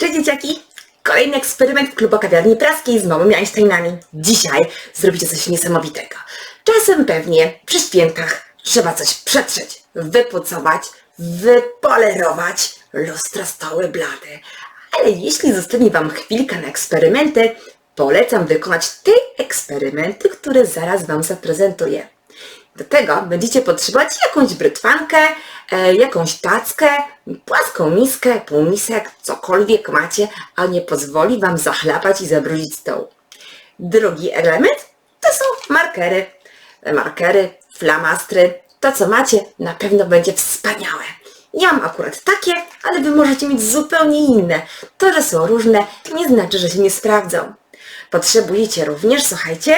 Cześć dzieciaki! Kolejny eksperyment w klubu kawiarni praskiej z małymi Einsteinami. Dzisiaj zrobicie coś niesamowitego. Czasem pewnie przy świętach trzeba coś przetrzeć, wypucować, wypolerować lustro stoły blady. Ale jeśli zostanie Wam chwilka na eksperymenty, polecam wykonać te eksperymenty, które zaraz Wam zaprezentuję. Do tego będziecie potrzebować jakąś brytwankę, jakąś tackę, płaską miskę, półmisek, cokolwiek macie, a nie pozwoli Wam zachlapać i zabrudzić stołu. Drugi element to są markery. Markery, flamastry, to co macie na pewno będzie wspaniałe. Ja mam akurat takie, ale Wy możecie mieć zupełnie inne. To, że są różne, nie znaczy, że się nie sprawdzą. Potrzebujecie również, słuchajcie,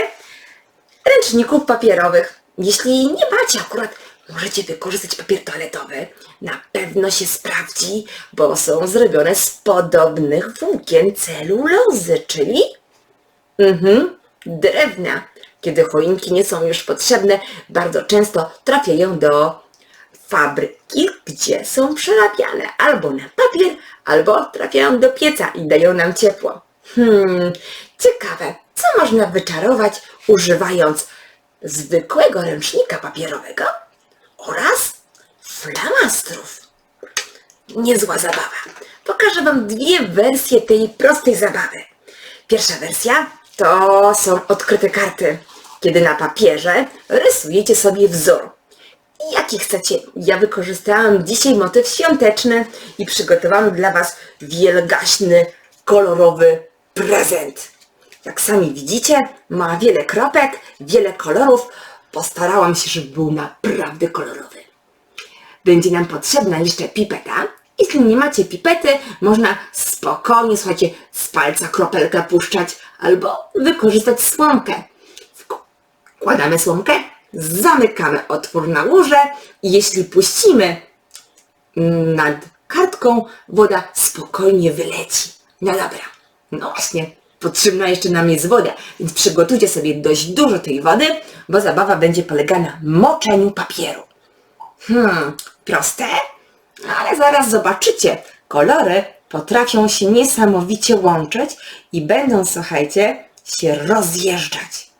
ręczników papierowych. Jeśli nie macie akurat, możecie wykorzystać papier toaletowy. Na pewno się sprawdzi, bo są zrobione z podobnych włókien celulozy, czyli mhm, drewna. Kiedy choinki nie są już potrzebne, bardzo często trafiają do fabryki, gdzie są przerabiane albo na papier, albo trafiają do pieca i dają nam ciepło. Hmm, ciekawe, co można wyczarować używając zwykłego ręcznika papierowego oraz flamastrów. Niezła zabawa. Pokażę Wam dwie wersje tej prostej zabawy. Pierwsza wersja to są odkryte karty, kiedy na papierze rysujecie sobie wzór. Jaki chcecie? Ja wykorzystałam dzisiaj motyw świąteczny i przygotowałam dla Was wielgaśny, kolorowy prezent. Jak sami widzicie, ma wiele kropek, wiele kolorów. Postarałam się, żeby był naprawdę kolorowy. Będzie nam potrzebna jeszcze pipeta. Jeśli nie macie pipety, można spokojnie, słuchajcie, z palca kropelkę puszczać albo wykorzystać słomkę. Wkładamy słomkę, zamykamy otwór na łóżę i jeśli puścimy nad kartką, woda spokojnie wyleci. No dobra, no właśnie, potrzebna jeszcze nam jest woda, więc przygotujcie sobie dość dużo tej wody, bo zabawa będzie polegała na moczeniu papieru. Hmm, proste? Ale zaraz zobaczycie, kolory potrafią się niesamowicie łączyć i będą, słuchajcie, się rozjeżdżać.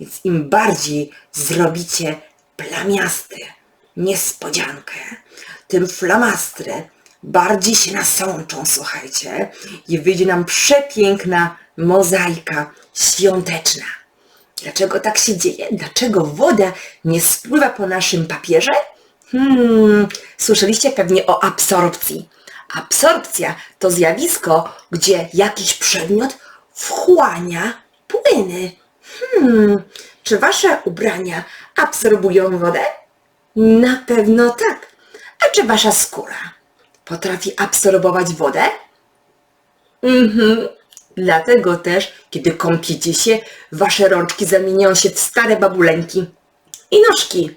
Więc im bardziej zrobicie plamiasty, niespodziankę, tym flamastry bardziej się nasączą, słuchajcie, i wyjdzie nam przepiękna mozaika świąteczna. Dlaczego tak się dzieje? Dlaczego woda nie spływa po naszym papierze? Hmm, słyszeliście pewnie o absorpcji. Absorpcja to zjawisko, gdzie jakiś przedmiot wchłania płyny. Hmm, czy wasze ubrania absorbują wodę? Na pewno tak. A czy wasza skóra potrafi absorbować wodę? Mhm. Dlatego też, kiedy kąpiecie się, wasze rączki zamieniają się w stare babuleńki i nóżki.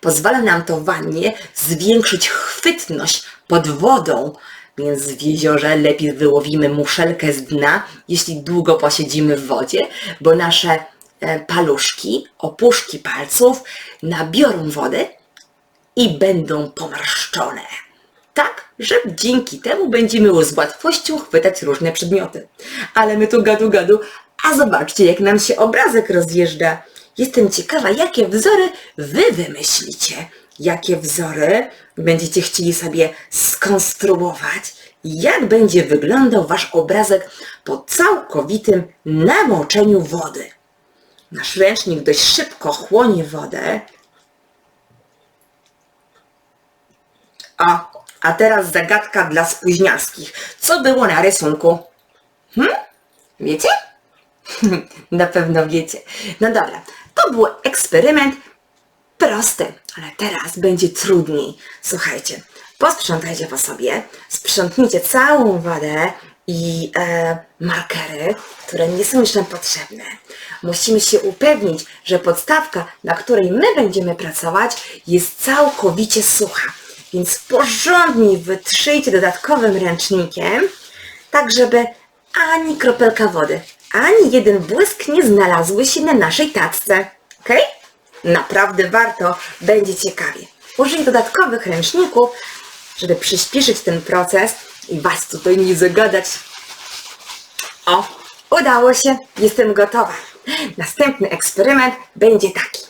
Pozwala nam to wannie zwiększyć chwytność pod wodą, więc w jeziorze lepiej wyłowimy muszelkę z dna, jeśli długo posiedzimy w wodzie, bo nasze e, paluszki, opuszki palców nabiorą wodę i będą pomarszczone. Że dzięki temu będziemy z łatwością chwytać różne przedmioty. Ale my tu gadu gadu, a zobaczcie jak nam się obrazek rozjeżdża. Jestem ciekawa, jakie wzory wy wymyślicie. Jakie wzory będziecie chcieli sobie skonstruować. Jak będzie wyglądał wasz obrazek po całkowitym namoczeniu wody. Nasz ręcznik dość szybko chłonie wodę, A, a teraz zagadka dla spóźnialskich. Co było na rysunku? Hmm? Wiecie? na pewno wiecie. No dobra, to był eksperyment prosty, ale teraz będzie trudniej. Słuchajcie, posprzątajcie po sobie, sprzątnijcie całą wodę i e, markery, które nie są już nam potrzebne. Musimy się upewnić, że podstawka, na której my będziemy pracować, jest całkowicie sucha. Więc porządnie wytrzyjcie dodatkowym ręcznikiem, tak żeby ani kropelka wody, ani jeden błysk nie znalazły się na naszej tacce. Ok? Naprawdę warto, będzie ciekawie. Użyj dodatkowych ręczników, żeby przyspieszyć ten proces i was tutaj nie zagadać. O, udało się, jestem gotowa. Następny eksperyment będzie taki.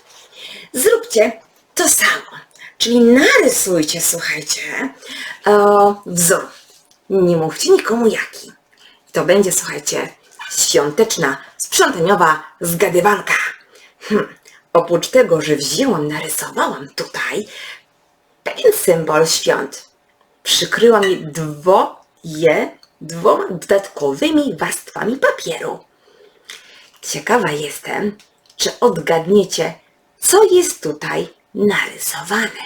Zróbcie to samo, czyli narysujcie, słuchajcie, o, wzór. Nie mówcie nikomu jaki. To będzie, słuchajcie, świąteczna, sprzątaniowa zgadywanka. Hm. Oprócz tego, że wzięłam, narysowałam tutaj pewien symbol świąt. Przykryłam je dwoje, dwoma dodatkowymi warstwami papieru. Ciekawa jestem, czy odgadniecie, co jest tutaj narysowane.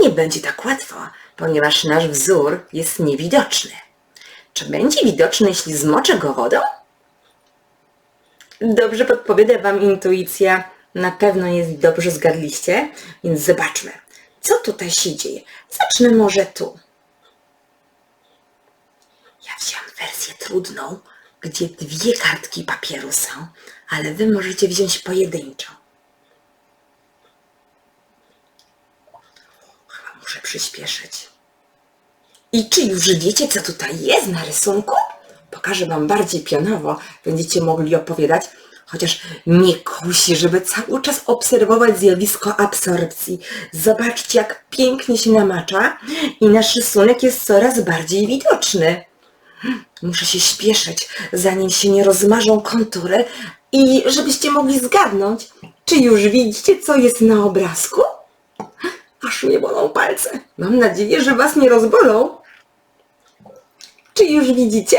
Nie będzie tak łatwo, ponieważ nasz wzór jest niewidoczny. Czy będzie widoczny, jeśli zmoczę go wodą? Dobrze podpowiada Wam intuicja. Na pewno jest dobrze zgadliście, więc zobaczmy, co tutaj się dzieje. Zacznę może tu. Ja wziąłem wersję trudną, gdzie dwie kartki papieru są, ale Wy możecie wziąć pojedynczo. Muszę przyspieszyć. I czy już wiecie, co tutaj jest na rysunku? Pokażę Wam bardziej pionowo, będziecie mogli opowiadać, chociaż nie kusi, żeby cały czas obserwować zjawisko absorpcji. Zobaczcie, jak pięknie się namacza i nasz rysunek jest coraz bardziej widoczny. Muszę się śpieszyć, zanim się nie rozmarzą kontury i żebyście mogli zgadnąć, czy już widzicie, co jest na obrazku? Mnie bolą palce. Mam nadzieję, że Was nie rozbolą. Czy już widzicie?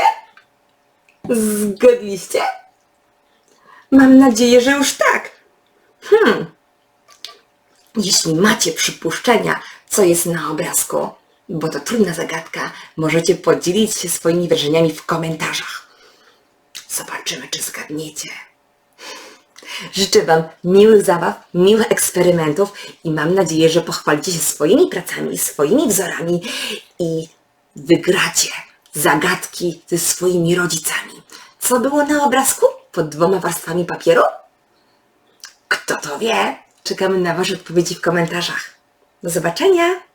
Zgodliście? Mam nadzieję, że już tak. Hmm. Jeśli macie przypuszczenia, co jest na obrazku, bo to trudna zagadka, możecie podzielić się swoimi wrażeniami w komentarzach. Zobaczymy, czy zgadniecie. Życzę Wam miłych zabaw, miłych eksperymentów i mam nadzieję, że pochwalicie się swoimi pracami, swoimi wzorami i wygracie zagadki ze swoimi rodzicami. Co było na obrazku pod dwoma warstwami papieru? Kto to wie? Czekamy na Wasze odpowiedzi w komentarzach. Do zobaczenia!